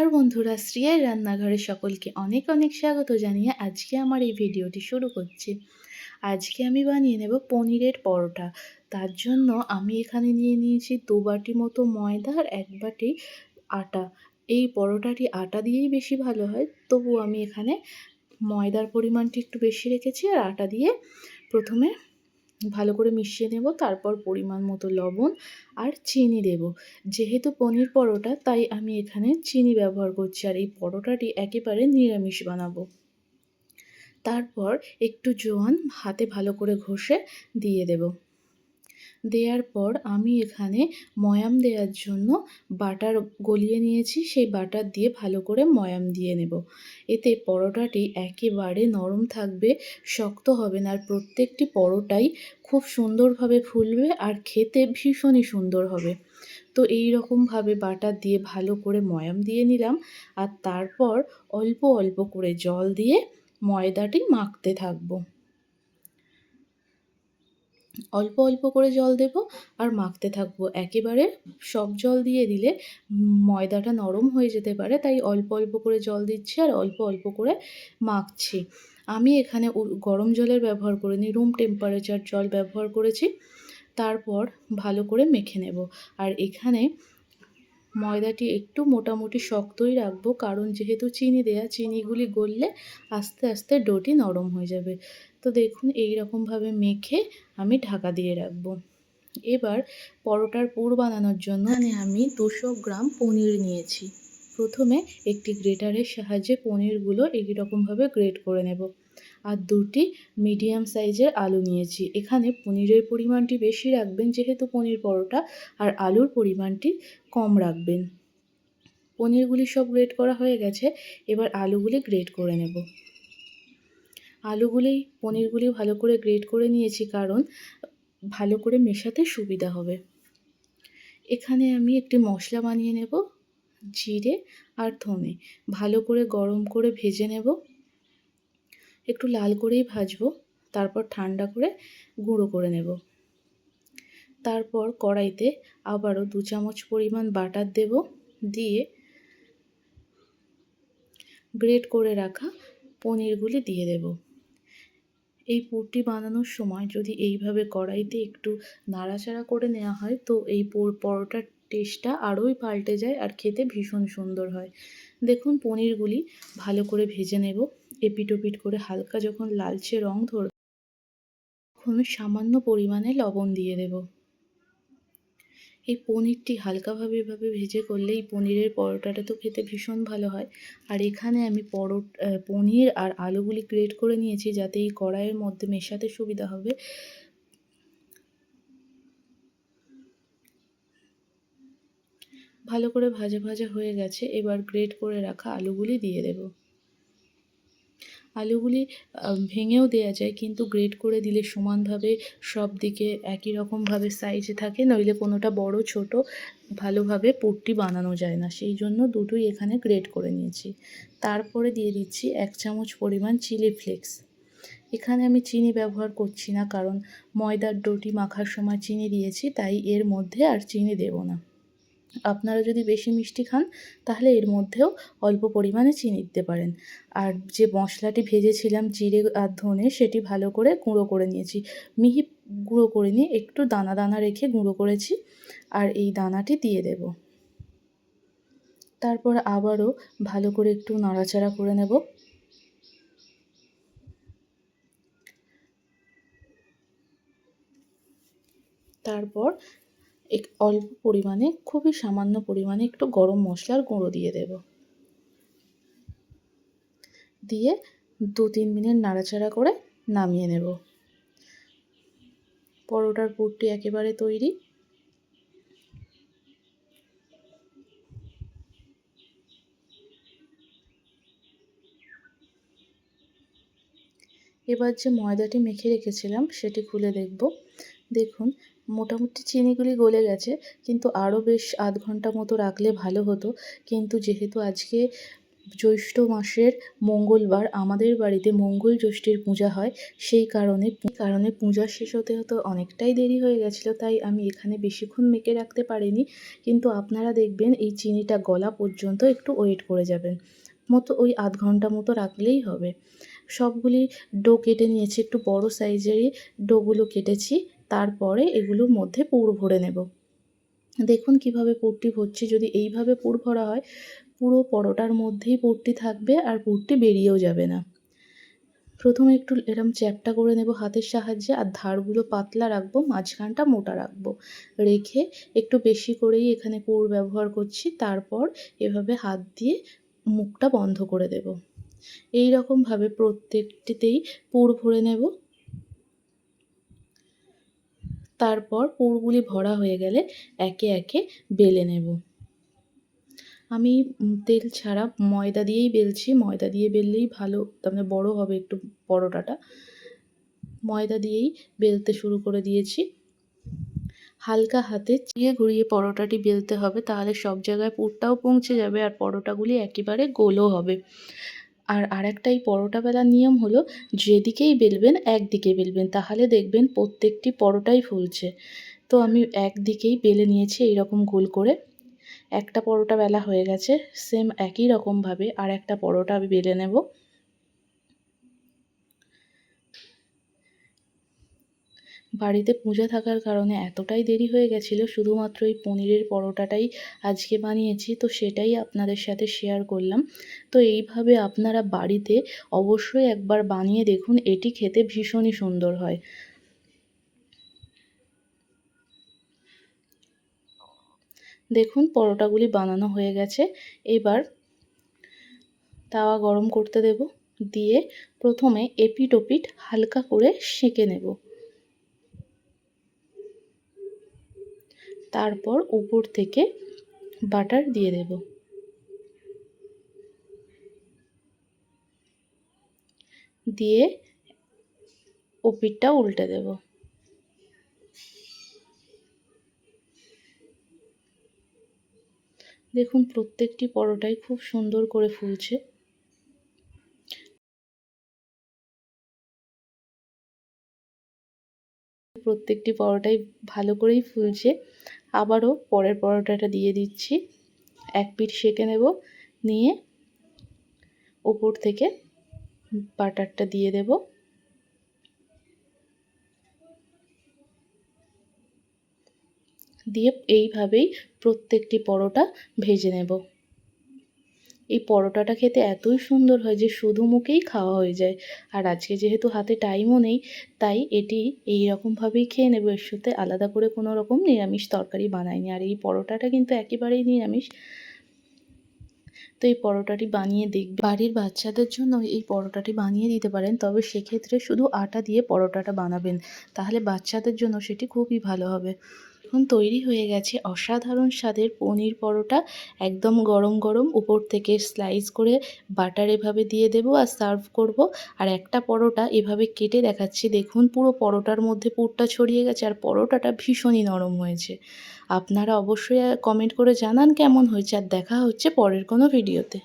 আর বন্ধুরা, শ্রিয়ার রান্নাঘরে সকলকে অনেক অনেক স্বাগত জানিয়ে আজকে আমার এই ভিডিওটি শুরু করছি। আজকে আমি বানিয়ে নেব পনিরের পরোটা। তার জন্য আমি এখানে নিয়ে নিয়েছি দু বাটি মতো ময়দা আর এক বাটি আটা। এই পরোটাটি আটা দিয়েই বেশি ভালো হয়। তবু আমি এখানে ময়দার পরিমাণটি একটু বেশি রেখেছি আর আটা দিয়ে প্রথমে ভালো করে মিশিয়ে নেব, তারপর পরিমাণ মতো লবণ আর চিনি দেব। যেহেতু পনির পরোটা, তাই আমি এখানে চিনি ব্যবহার করছি আর এই পরোটাটি একেবারে নিরামিষ বানাবো। তারপর একটু জোয়ান হাতে ভালো করে ঘষে দিয়ে দেব। দেওয়ার পর আমি এখানে ময়াম দেওয়ার জন্য বাটার গলিয়ে নিয়েছি। সেই বাটার দিয়ে ভালো করে ময়াম দিয়ে নেব। এতে পরোটাটি একেবারে নরম থাকবে, শক্ত হবে না, আর প্রত্যেকটি পরোটাই খুব সুন্দরভাবে ফুলবে আর খেতে ভীষণই সুন্দর হবে। তো এই রকমভাবে বাটার দিয়ে ভালো করে ময়াম দিয়ে নিলাম আর তারপর অল্প অল্প করে জল দিয়ে ময়দাটি মাখতে থাকব। অল্প অল্প করে জল দেব আর মাখতে থাকব। একেবারে সব জল দিয়ে দিলে ময়দাটা নরম হয়ে যেতে পারে, তাই অল্প অল্প করে জল দিচ্ছি আর অল্প অল্প করে মাখছি। আমি এখানে গরম জলের ব্যবহার করিনি রুম টেম্পারেচার জল ব্যবহার করেছি। তারপর ভালো করে মেখে নেব। আর এখানে ময়দাটি একটু মোটামুটি শক্তই রাখব, কারণ যেহেতু চিনি দেয়া, চিনিগুলি গললে আস্তে আস্তে ডোটি নরম হয়ে যাবে। তো দেখুন এই রকমভাবে মেখে আমি ঢাকা দিয়ে রাখব। এবার পরোটার পুর বানানোর জন্য মানে আমি দুশো গ্রাম পনির নিয়েছি। প্রথমে একটি গ্রেটারের সাহায্যে পনিরগুলো এই রকমভাবে গ্রেট করে নেব। আর দুটি মিডিয়াম সাইজের আলু নিয়েছি। এখানে পনিরের পরিমাণটি বেশি রাখবেন যেহেতু পনির পরোটা আর আলুর পরিমাণটি কম রাখবেন। পনিরগুলি সব গ্রেট করা হয়ে গেছে। এবার আলুগুলি গ্রেট করে নেব। আলুগুলি, পনিরগুলি ভালো করে গ্রেট করে নিয়েছি কারণ ভালো করে মেশাতে সুবিধা হবে। এখানে আমি একটি মশলা বানিয়ে নেব, জিরে আর ধনে। ভালো করে গরম করে ভেজে নেব। একটু লাল করেই ভাজবো, তারপর ঠান্ডা করে গুঁড়ো করে নেব। তারপর কড়াইতে আবারও দু চামচ পরিমাণ বাটার দেব, দিয়ে গ্রেট করে রাখা পনিরগুলি দিয়ে দেব। এই পুরটি বানানোর সময় যদি এইভাবে কড়াইতে একটু নাড়াচাড়া করে নেওয়া হয়, তো এই পরোটার টেস্টটা আরোই পাল্টে যায় আর খেতে ভীষণ সুন্দর হয়। দেখুন পনিরগুলি ভালো করে ভেজে নেব। এপিটোপিট করে হালকা যখন লালচে রং ধর তখন সামান্য পরিমাণে লবণ দিয়ে দেব। এই পনিরটি হালকাভাবে এভাবে ভেজে করলে এই পনিরের পরোটাটা তো খেতে ভীষণ ভালো হয়। আর এখানে আমি পরো পনির আর আলুগুলি গ্রেট করে নিয়েছি যাতে এই কড়াইয়ের মধ্যে মেশাতে সুবিধা হবে। ভালো করে ভাজা ভাজা হয়ে গেছে, এবার গ্রেট করে রাখা আলুগুলি দিয়ে দেব। আলুগুলি ভেঙেও দেওয়া যায়, কিন্তু গ্রেড করে দিলে সমানভাবে সব দিকে একই রকমভাবে সাইজে থাকে, নইলে কোনোটা বড়, ছোট, ভালোভাবে পুরটি বানানো যায় না। সেই জন্য দুটোই এখানে গ্রেড করে নিয়েছি। তারপরে দিয়ে দিচ্ছি এক চামচ পরিমাণ চিলি ফ্লেক্স এখানে আমি চিনি ব্যবহার করছি না, কারণ ময়দার ডোটি মাখার সময় চিনি দিয়েছি, তাই এর মধ্যে আর চিনি দেব না। আপনারা যদি বেশি মিষ্টি খান, তাহলে এর মধ্যেও অল্প পরিমাণে চিনি দিতে পারেন। আর যে মশলাটি ভেজেছিলাম জিরে আর ধনে, সেটি ভালো করে গুঁড়ো করে নিয়েছি। মিহি গুঁড়ো করে নিয়ে একটু দানা দানা রেখে গুঁড়ো করেছি, আর এই দানাটি দিয়ে দেব। তারপর আবারও ভালো করে একটু নাড়াচাড়া করে নেব। তারপর এক অল্প পরিমাণে, খুবই সামান্য পরিমাণে একটু গরম মশলার গুঁড়ো দিয়ে দেব। দিয়ে দু তিন মিনিট নাড়াচাড়া করে নামিয়ে নেব। পরোটার পুরটি একেবারে তৈরি। এবার যে ময়দাটি মেখে রেখেছিলাম, সেটি খুলে দেখব। দেখুন মোটামুটি চিনিগুলি গলে গেছে, কিন্তু আরও বেশ আধ ঘণ্টা মতো রাখলে ভালো হতো। কিন্তু যেহেতু আজকে জ্যৈষ্ঠ মাসের মঙ্গলবার, আমাদের বাড়িতে মঙ্গল ষষ্ঠীর পূজা হয়, সেই কারণে কারণে পূজা শেষ হতে হতে অনেকটাই দেরি হয়ে গেছিল, তাই আমি এখানে বেশিক্ষণ মেখে রাখতে পারিনি। কিন্তু আপনারা দেখবেন এই চিনিটা গলা পর্যন্ত একটু ওয়েট করে যাবেন, মতো ওই আধ ঘণ্টা মতো রাখলেই হবে। সবগুলি ডো কেটে নিয়েছি, একটু বড় সাইজেরই ডোগুলো কেটেছি। তারপরে এগুলোর মধ্যে পুর ভরে নেব। দেখুন কীভাবে পুরটি ভরছি। যদি এইভাবে পুর ভরা হয়, পুরো পরোটার মধ্যেই পুরটি থাকবে আর পুরটি বেরিয়েও যাবে না। প্রথমে একটু এরম চ্যাপটা করে নেব হাতের সাহায্যে আর ধারগুলো পাতলা রাখব, মাঝখানটা মোটা রাখব। রেখে একটু বেশি করেই এখানে পুর ব্যবহার করছি। তারপর এভাবে হাত দিয়ে মুখটা বন্ধ করে দেব। এই রকমভাবে প্রত্যেকটিতেই পুর ভরে নেব। তারপর পুরগুলি ভরা হয়ে গেলে একে একে বেলে নেব। আমি তেল ছাড়া ময়দা দিয়েই বেলছি। ময়দা দিয়ে বেললেই ভালো, তার মানে বড়ো হবে একটু পরোটাটা। ময়দা দিয়েই বেলতে শুরু করে দিয়েছি। হালকা হাতে চিয়ে ঘুরিয়ে পরোটাটি বেলতে হবে, তাহলে সব জায়গায় পুরটাও পৌঁছে যাবে আর পরোটাগুলি একেবারে গোলও হবে। আর আরেকটাই পরোটা বেলার নিয়ম হলো যেদিকেই বেলবেন একদিকে বেলবেন, তাহলে দেখবেন প্রত্যেকটি পরোটাই ফুলছে। তো আমি একদিকেই বেলে নিয়েছি এইরকম গোল করে। একটা পরোটা বেলা হয়ে গেছে সেম একই রকমভাবে আর একটা পরোটা আমি বেলে নেব। বাড়িতে পূজা থাকার কারণে এতটাই দেরি হয়ে গেছিল, শুধুমাত্র এই পনিরের পরোটাটাই আজকে বানিয়েছি, তো সেটাই আপনাদের সাথে শেয়ার করলাম। তো এইভাবে আপনারা বাড়িতে অবশ্যই একবার বানিয়ে দেখুন, এটি খেতে ভীষণই সুন্দর হয়। দেখুন, পরোটাগুলি বানানো হয়ে গেছে। এবার তাওয়া গরম করতে দেব, দিয়ে প্রথমে এপিট ওপিট হালকা করে সেঁকে নেব। তারপর উপর থেকে বাটার দিয়ে দেব। দিয়ে ওপিটটা উল্টে দেব। দেখুন, প্রত্যেকটি পরোটাই খুব সুন্দর করে ফুলছে। প্রত্যেকটি পরোটাই ভালো করেই ফুলছে। আবারও পরের পরোটাটা দিয়ে দিচ্ছি। এক পিঠ সেঁকে নেব, নিয়ে ওপর থেকে বাটারটা দিয়ে দেব। দিয়ে এইভাবেই প্রত্যেকটি পরোটা ভেজে নেব। এই পরোটাটা খেতে এতই সুন্দর হয় যে শুধু মুখেই খাওয়া হয়ে যায়। আর আজকে যেহেতু হাতে টাইমও নেই, তাই এটি এই রকমভাবেই খেয়ে নেব। এর সাথে আলাদা করে কোনো রকম নিরামিষ তরকারি বানাইনি। আর এই পরোটাটা কিন্তু একেবারেই নিরামিষ। তো এই পরোটাটি বানিয়ে দেখবে। বাড়ির বাচ্চাদের জন্য এই পরোটাটি বানিয়ে দিতে পারেন, তবে সেক্ষেত্রে শুধু আটা দিয়ে পরোটাটা বানাবেন। তাহলে বাচ্চাদের জন্য সেটি খুবই ভালো হবে। এখন তৈরি হয়ে গেছে অসাধারণ স্বাদের পনির পরোটা। একদম গরম গরম উপর থেকে স্লাইস করে বাটার এভাবে দিয়ে দেব আর সার্ভ করব। আর একটা পরোটা এভাবে কেটে দেখাচ্ছি। দেখুন, পুরো পরোটার মধ্যে পুরটা ছড়িয়ে গেছে আর পরোটাটা ভীষণই নরম হয়েছে। আপনারা অবশ্যই কমেন্ট করে জানান কেমন হয়েছে আর দেখা হচ্ছে পরের কোনো ভিডিওতে